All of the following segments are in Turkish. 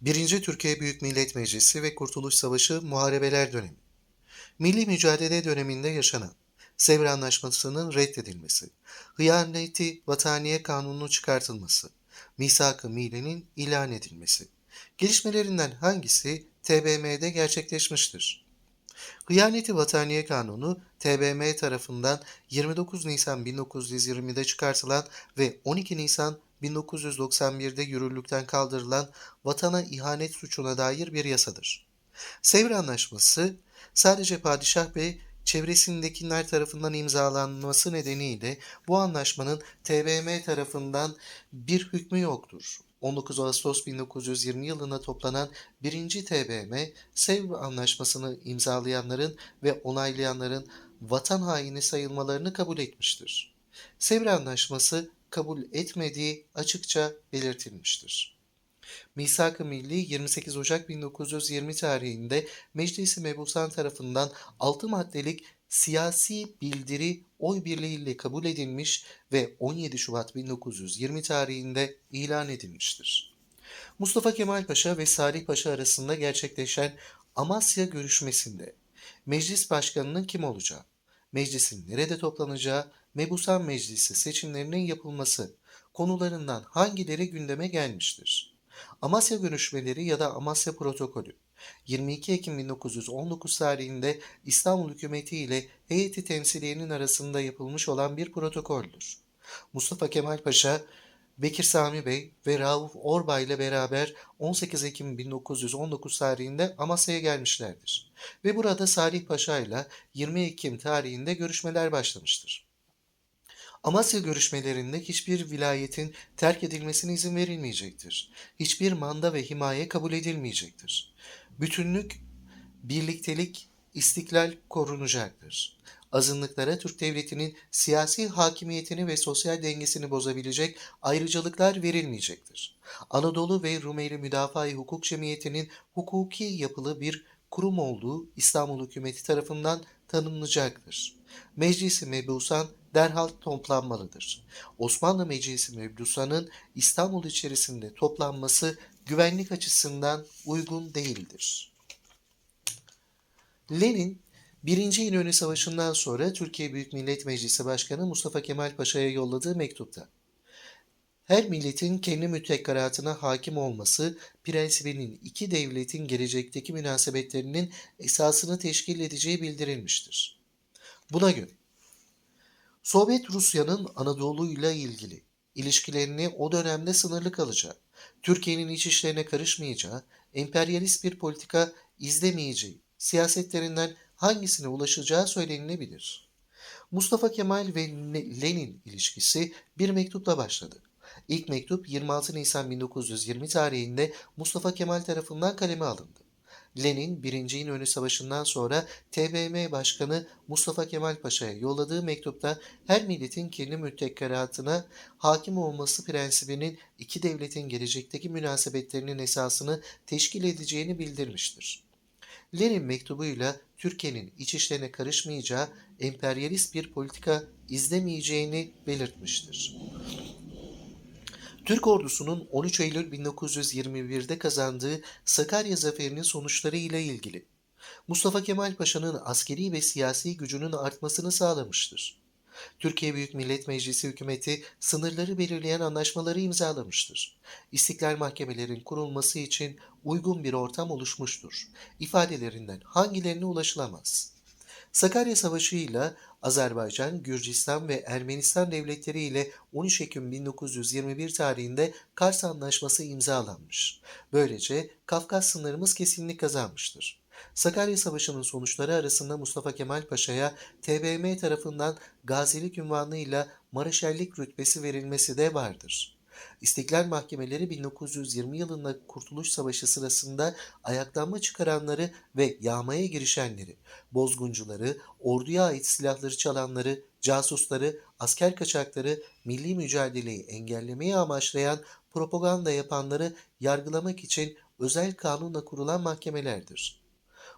1. Türkiye Büyük Millet Meclisi ve Kurtuluş Savaşı Muharebeler Dönemi Milli mücadele döneminde yaşanan Sevr Anlaşması'nın reddedilmesi, Hıyaneti Vataniye Kanunu'nun çıkartılması, Misak-ı Milli'nin ilan edilmesi. Gelişmelerinden hangisi TBMM'de gerçekleşmiştir? Hıyaneti Vataniye Kanunu, TBMM tarafından 29 Nisan 1920'de çıkartılan ve 12 Nisan 1991'de yürürlükten kaldırılan vatana ihanet suçuna dair bir yasadır. Sevr Anlaşması sadece padişah ve çevresindekiler tarafından imzalanması nedeniyle bu anlaşmanın TBMM tarafından bir hükmü yoktur. 19 Ağustos 1920 yılında toplanan 1. TBMM, Sevr Anlaşması'nı imzalayanların ve onaylayanların vatan haini sayılmalarını kabul etmiştir. Sevr Anlaşması kabul etmediği açıkça belirtilmiştir. Misak-ı Milli 28 Ocak 1920 tarihinde Meclis-i Mebusan tarafından 6 maddelik siyasi bildiri oy birliğiyle kabul edilmiş ve 17 Şubat 1920 tarihinde ilan edilmiştir. Mustafa Kemal Paşa ve Salih Paşa arasında gerçekleşen Amasya görüşmesinde meclis başkanının kim olacağı, meclisin nerede toplanacağı, Mebusan Meclisi seçimlerinin yapılması konularından hangileri gündeme gelmiştir? Amasya görüşmeleri ya da Amasya protokolü 22 Ekim 1919 tarihinde İstanbul hükümeti ile heyeti temsiliyenin arasında yapılmış olan bir protokoldür. Mustafa Kemal Paşa, Bekir Sami Bey ve Rauf Orbay ile beraber 18 Ekim 1919 tarihinde Amasya'ya gelmişlerdir. Ve burada Salih Paşa ile 20 Ekim tarihinde görüşmeler başlamıştır. Amasya görüşmelerinde hiçbir vilayetin terk edilmesine izin verilmeyecektir. Hiçbir manda ve himaye kabul edilmeyecektir. Bütünlük, birliktelik, istiklal korunacaktır. Azınlıklara Türk Devleti'nin siyasi hakimiyetini ve sosyal dengesini bozabilecek ayrıcalıklar verilmeyecektir. Anadolu ve Rumeli Müdafaa-i Hukuk Cemiyeti'nin hukuki yapılı bir kurum olduğu İstanbul hükümeti tarafından tanımlanacaktır. Meclisi Mebusan derhal toplanmalıdır. Osmanlı Meclisi Mebusan'ın İstanbul içerisinde toplanması güvenlik açısından uygun değildir. Lenin, 1. İnönü Savaşı'ndan sonra Türkiye Büyük Millet Meclisi Başkanı Mustafa Kemal Paşa'ya yolladığı mektupta, her milletin kendi mütekkaratına hakim olması prensibinin iki devletin gelecekteki münasebetlerinin esasını teşkil edeceği bildirilmiştir. Buna göre Sovyet Rusya'nın Anadolu ile ilgili ilişkilerini o dönemde sınırlı kalacağı, Türkiye'nin iç işlerine karışmayacağı, emperyalist bir politika izlemeyeceği, siyasetlerinden hangisine ulaşacağı söylenilebilir. Mustafa Kemal ve Lenin ilişkisi bir mektupla başladı. İlk mektup 26 Nisan 1920 tarihinde Mustafa Kemal tarafından kaleme alındı. Lenin 1. İnönü Savaşı'ndan sonra TBMM Başkanı Mustafa Kemal Paşa'ya yolladığı mektupta her milletin kendi müttekkaratına hakim olması prensibinin iki devletin gelecekteki münasebetlerinin esasını teşkil edeceğini bildirmiştir. Lenin mektubuyla Türkiye'nin iç işlerine karışmayacağı, emperyalist bir politika izlemeyeceğini belirtmiştir. Türk ordusunun 13 Eylül 1921'de kazandığı Sakarya Zaferi'nin sonuçları ile ilgili Mustafa Kemal Paşa'nın askeri ve siyasi gücünün artmasını sağlamıştır. Türkiye Büyük Millet Meclisi hükümeti sınırları belirleyen anlaşmaları imzalamıştır. İstiklal mahkemelerin kurulması için uygun bir ortam oluşmuştur. İfadelerinden hangilerine ulaşılamaz? Sakarya Savaşı ile Azerbaycan, Gürcistan ve Ermenistan devletleri ile 13 Ekim 1921 tarihinde Kars Anlaşması imzalanmış. Böylece Kafkas sınırımız kesinlik kazanmıştır. Sakarya Savaşı'nın sonuçları arasında Mustafa Kemal Paşa'ya TBMM tarafından gazilik ünvanıyla Maraşerlik rütbesi verilmesi de vardır. İstiklal Mahkemeleri 1920 yılında Kurtuluş Savaşı sırasında ayaklanma çıkaranları ve yağmaya girişenleri, bozguncuları, orduya ait silahları çalanları, casusları, asker kaçakları, milli mücadeleyi engellemeyi amaçlayan propaganda yapanları yargılamak için özel kanunla kurulan mahkemelerdir.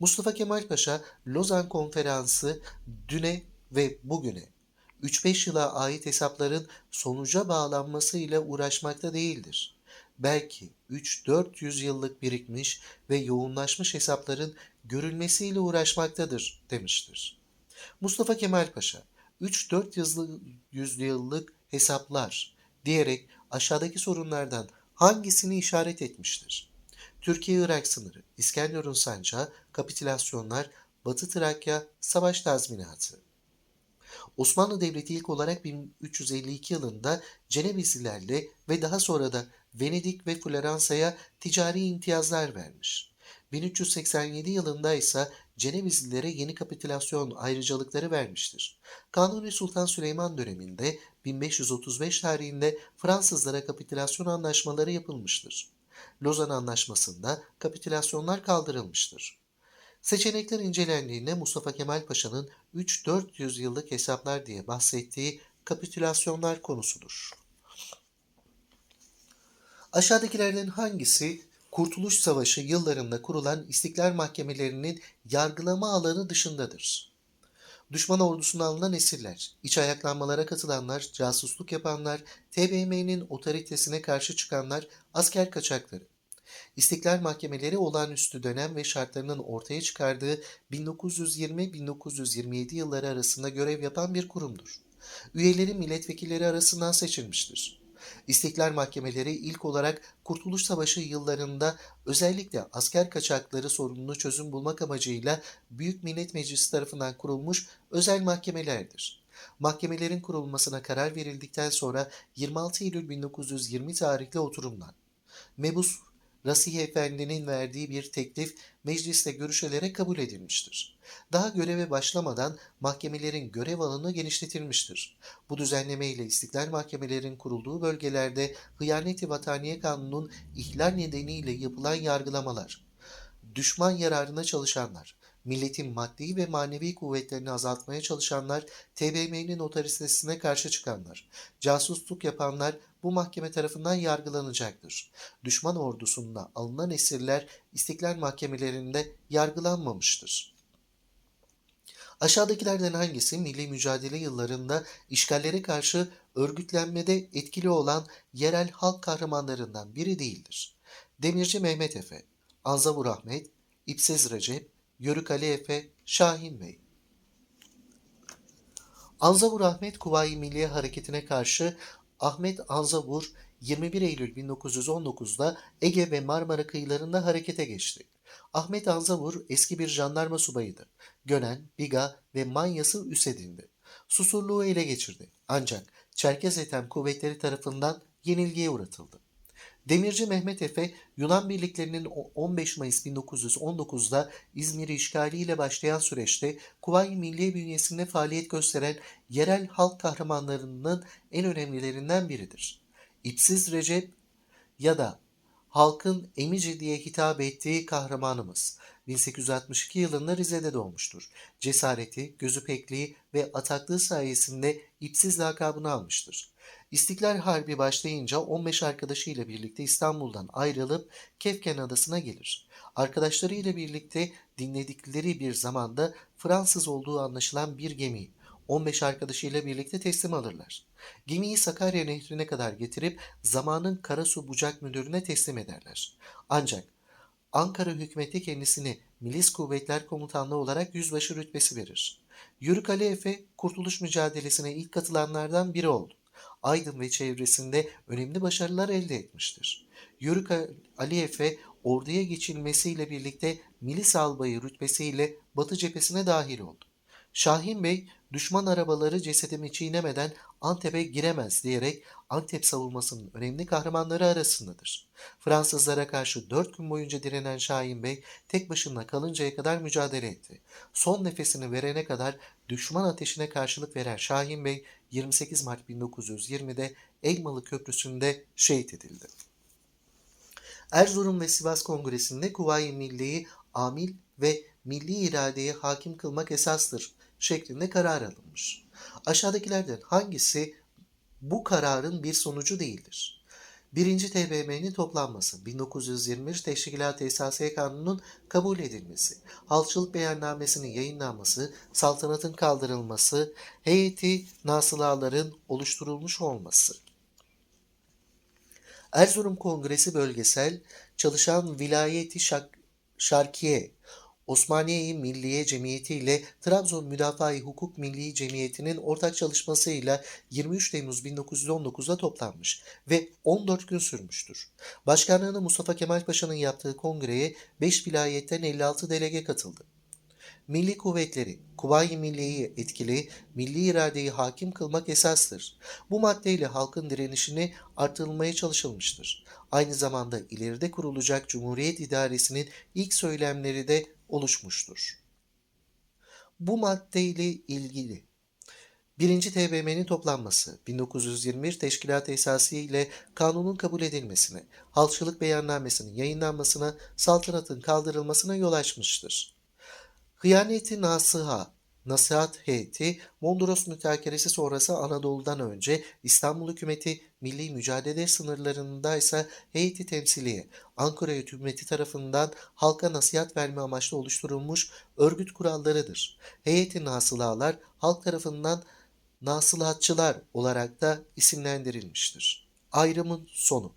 Mustafa Kemal Paşa Lozan Konferansı düne ve bugüne 3-5 yıla ait hesapların sonuca bağlanması ile uğraşmakta değildir. belki 3-400 yıllık birikmiş ve yoğunlaşmış hesapların görülmesiyle uğraşmaktadır demiştir. Mustafa Kemal Paşa 3-4 yüzlü yıllık hesaplar diyerek aşağıdaki sorunlardan hangisini işaret etmiştir? Türkiye-Irak sınırı, İskenderun sancağı, kapitülasyonlar, Batı Trakya, savaş tazminatı. Osmanlı Devleti ilk olarak 1352 yılında Cenevizlilerle ve daha sonra da Venedik ve Floransa'ya ticari imtiyazlar vermiş. 1387 yılında ise Cenevizlilere yeni kapitülasyon ayrıcalıkları vermiştir. Kanuni Sultan Süleyman döneminde 1535 tarihinde Fransızlara kapitülasyon anlaşmaları yapılmıştır. Lozan Anlaşması'nda kapitülasyonlar kaldırılmıştır. Seçenekler incelendiğinde Mustafa Kemal Paşa'nın 3-400 yıllık hesaplar diye bahsettiği kapitülasyonlar konusudur. Aşağıdakilerden hangisi Kurtuluş Savaşı yıllarında kurulan istiklal mahkemelerinin yargılama alanı dışındadır? Düşman ordusuna alınan esirler, iç ayaklanmalara katılanlar, casusluk yapanlar, TBMM'nin otoritesine karşı çıkanlar, asker kaçakları. İstiklal Mahkemeleri olağanüstü dönem ve şartlarının ortaya çıkardığı 1920-1927 yılları arasında görev yapan bir kurumdur. Üyeleri milletvekilleri arasından seçilmiştir. İstiklal Mahkemeleri ilk olarak Kurtuluş Savaşı yıllarında özellikle asker kaçakları sorununu çözüm bulmak amacıyla Büyük Millet Meclisi tarafından kurulmuş özel mahkemelerdir. Mahkemelerin kurulmasına karar verildikten sonra 26 Eylül 1920 tarihli oturumdan Mebus Rasih Efendi'nin verdiği bir teklif mecliste görüşülerek kabul edilmiştir. Daha göreve başlamadan mahkemelerin görev alanı genişletilmiştir. Bu düzenleme ile istiklal mahkemelerin kurulduğu bölgelerde hıyaneti vataniye kanunun ihlal nedeniyle yapılan yargılamalar, düşman yararına çalışanlar, milletin maddi ve manevi kuvvetlerini azaltmaya çalışanlar, TBMM'nin otoritesine karşı çıkanlar, casusluk yapanlar bu mahkeme tarafından yargılanacaktır. Düşman ordusunda alınan esirler istiklal mahkemelerinde yargılanmamıştır. Aşağıdakilerden hangisi milli mücadele yıllarında işgallere karşı örgütlenmede etkili olan yerel halk kahramanlarından biri değildir? Demirci Mehmet Efe, Anzavur Ahmet, İpsiz Recep, Yörük Ali Efe, Şahin Bey. Anzavur Ahmet Kuvayi Milliye Hareketi'ne karşı Ahmet Anzavur 21 Eylül 1919'da Ege ve Marmara kıyılarında harekete geçti. Ahmet Anzavur eski bir jandarma subayıydı. Gönen, Biga ve Manyas'ı üs edindi. Susurluğu ele geçirdi. Ancak Çerkez Ethem kuvvetleri tarafından yenilgiye uğratıldı. Demirci Mehmet Efe, Yunan birliklerinin 15 Mayıs 1919'da İzmir'i işgaliyle başlayan süreçte Kuvayi Milliye bünyesinde faaliyet gösteren yerel halk kahramanlarının en önemlilerinden biridir. İpsiz Recep ya da halkın emici diye hitap ettiği kahramanımız 1862 yılında Rize'de doğmuştur. Cesareti, gözü pekliği ve ataklığı sayesinde ipsiz lakabını almıştır. İstiklal Harbi başlayınca 15 arkadaşıyla birlikte İstanbul'dan ayrılıp Kefken Adası'na gelir. Arkadaşlarıyla birlikte dinledikleri bir zamanda Fransız olduğu anlaşılan bir gemi 15 arkadaşıyla birlikte teslim alırlar. Gemiyi Sakarya Nehri'ne kadar getirip zamanın Karasu Bucak Müdürü'ne teslim ederler. Ancak Ankara hükümeti kendisini Milis Kuvvetler Komutanlığı olarak yüzbaşı rütbesi verir. Yörük Ali Efe kurtuluş mücadelesine ilk katılanlardan biri oldu. Aydın ve çevresinde önemli başarılar elde etmiştir. Yörük Ali Efe orduya geçilmesiyle birlikte milis albayı rütbesiyle Batı cephesine dahil oldu. Şahin Bey düşman arabaları cesedimi çiğnemeden Antep'e giremez diyerek Antep savunmasının önemli kahramanları arasındadır. Fransızlara karşı dört gün boyunca direnen Şahin Bey tek başına kalıncaya kadar mücadele etti. Son nefesini verene kadar düşman ateşine karşılık veren Şahin Bey 28 Mart 1920'de Elmalı Köprüsü'nde şehit edildi. Erzurum ve Sivas Kongresi'nde Kuvayi Milli'yi amil ve milli iradeye hakim kılmak esastır şeklinde karar alınmış. Aşağıdakilerden hangisi bu kararın bir sonucu değildir? Birinci TBMM'nin toplanması, 1921 Teşkilat Esasiye Kanunu'nun kabul edilmesi, halkçılık beyannamesinin yayınlanması, saltanatın kaldırılması, heyeti nasılaların oluşturulmuş olması. Erzurum Kongresi Bölgesel Çalışan Vilayeti Şak Şarkiye Osmaniye-i Milliye Cemiyeti ile Trabzon Müdafaa-i Hukuk Milli Cemiyeti'nin ortak çalışmasıyla 23 Temmuz 1919'da toplanmış ve 14 gün sürmüştür. Başkanlığını Mustafa Kemal Paşa'nın yaptığı kongreye 5 vilayetten 56 delege katıldı. Milli kuvvetleri, Kuvayi Milliye'yi etkili, milli iradeyi hakim kılmak esastır. Bu maddeyle halkın direnişini artırılmaya çalışılmıştır. Aynı zamanda ileride kurulacak Cumhuriyet idaresinin ilk söylemleri de oluşmuştur. Bu maddeyle ilgili 1. TBMM'nin toplanması, 1921 Teşkilat Esası ile kanunun kabul edilmesine, halkçılık beyannamesinin yayınlanmasına, saltanatın kaldırılmasına yol açmıştır. Hıyaneti Nasıha, Nasihat Heyeti, Mondros mütakeresi sonrası Anadolu'dan önce İstanbul hükümeti milli mücadele sınırlarında ise heyeti temsiliye, Ankara hükümeti tarafından halka nasihat verme amaçlı oluşturulmuş örgüt kurallarıdır. Heyeti Nasıhalar halk tarafından Nasıhatçılar olarak da isimlendirilmiştir. Ayrımın sonu